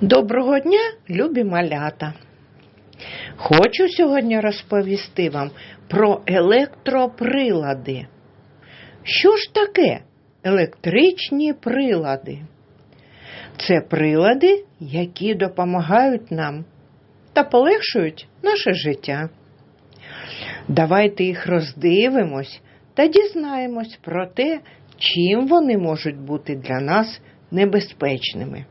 Доброго дня, любі малята! Хочу сьогодні розповісти вам про електроприлади. Що ж таке електричні прилади? Це прилади, які допомагають нам та полегшують наше життя. Давайте їх роздивимось та дізнаємось про те, чим вони можуть бути для нас небезпечними.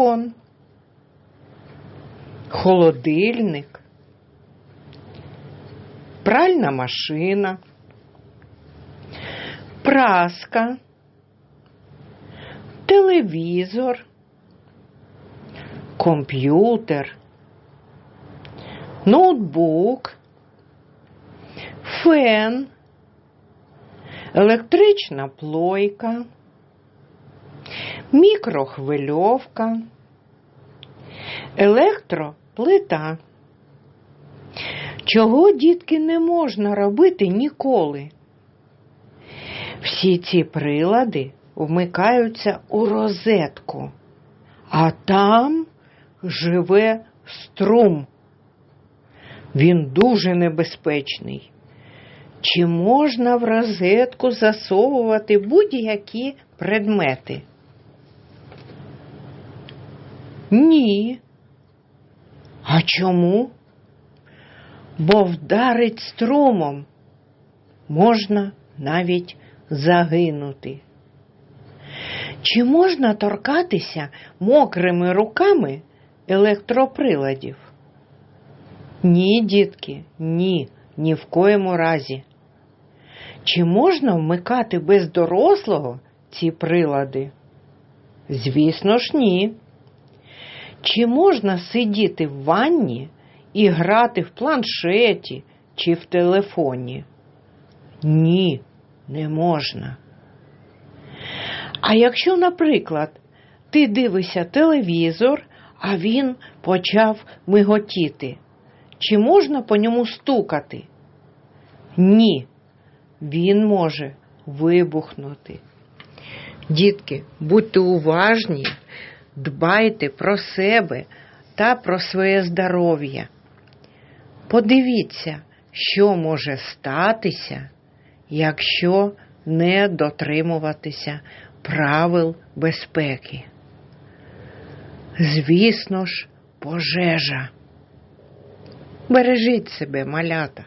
Телефон, холодильник, пральна машина, праска, телевізор, комп'ютер, ноутбук, фен, електрична плойка. Мікрохвильовка, електроплита. Чого, дітки, не можна робити ніколи? Всі ці прилади вмикаються у розетку, а там живе струм. Він дуже небезпечний. Чи можна в розетку засовувати будь-які предмети? Ні. А чому? Бо вдарить струмом можна навіть загинути. Чи можна торкатися мокрими руками електроприладів? Ні, дітки, ні, ні в коєму разі. Чи можна вмикати без дорослого ці прилади? Звісно ж, ні. Чи можна сидіти в ванні і грати в планшеті чи в телефоні? Ні, не можна. А якщо, наприклад, ти дивишся телевізор, а він почав миготіти, чи можна по ньому стукати? Ні, він може вибухнути. Дітки, будьте уважні, дбайте про себе та про своє здоров'я. Подивіться, що може статися, якщо не дотримуватися правил безпеки. Звісно ж, пожежа. Бережіть себе, малята.